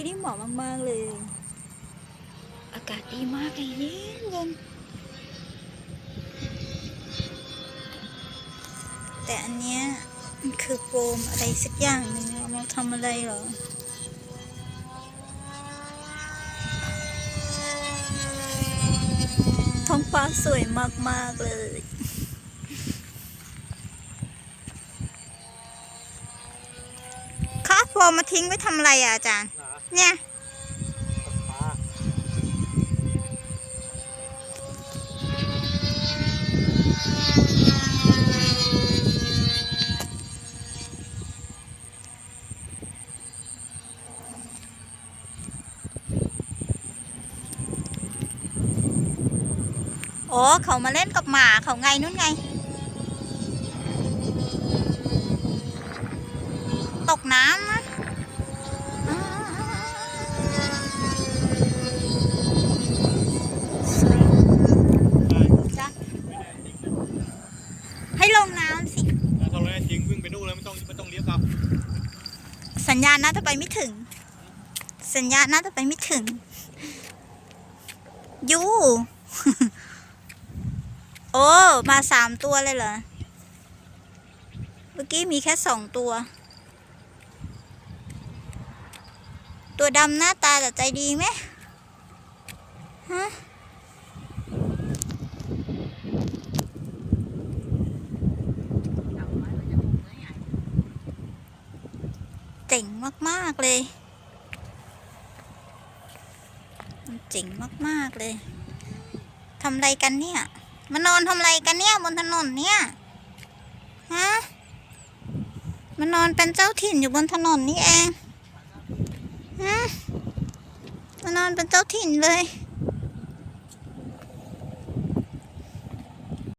ที่นี่เหมาะมาก ๆ เลย อากาศดีมากเลยเย็นเย็นแต่อันเนี้ยมันคือโฟมอะไรสักอย่างหนึงเอามาทำอะไรเหรอท้องฟ้าสวยมาก ๆ เลยคะโฟมมาทิ้งไว้ทำอะไรอะอาจารย์หนา เนี่ยโอ้เขามาเล่นกับหมาเขาไงนู่นไง ตกน้ำนะสวย ได้ จ้ะให้ลงน้ำสิ แล้วทำอะไรทิ้งวิ่งไปนู่นเลยไม่ต้องไม่ต้องเลี้ยวกลับ สัญญาณน่าจะไปไม่ถึง สัญญาณน่าจะไปไม่ถึง ยู โอ้ มาสามตัวเลยเหรอ เมื่อกี้มีแค่สองตัว ตัวดำหน้าตาแต่ใจดีไหมฮะ เจ๋งมาก ๆ เลย มันเจ๋งมาก ๆ เลย ทำอะไรกันเนี่ย มานอนทำอะไรกันเนี่ยบนถนนเนี่ย ฮะ มานอนเป็นเจ้าถิ่นอยู่บนถนนนี่เอง ฮะ มานอนเป็นเจ้าถิ่นเลย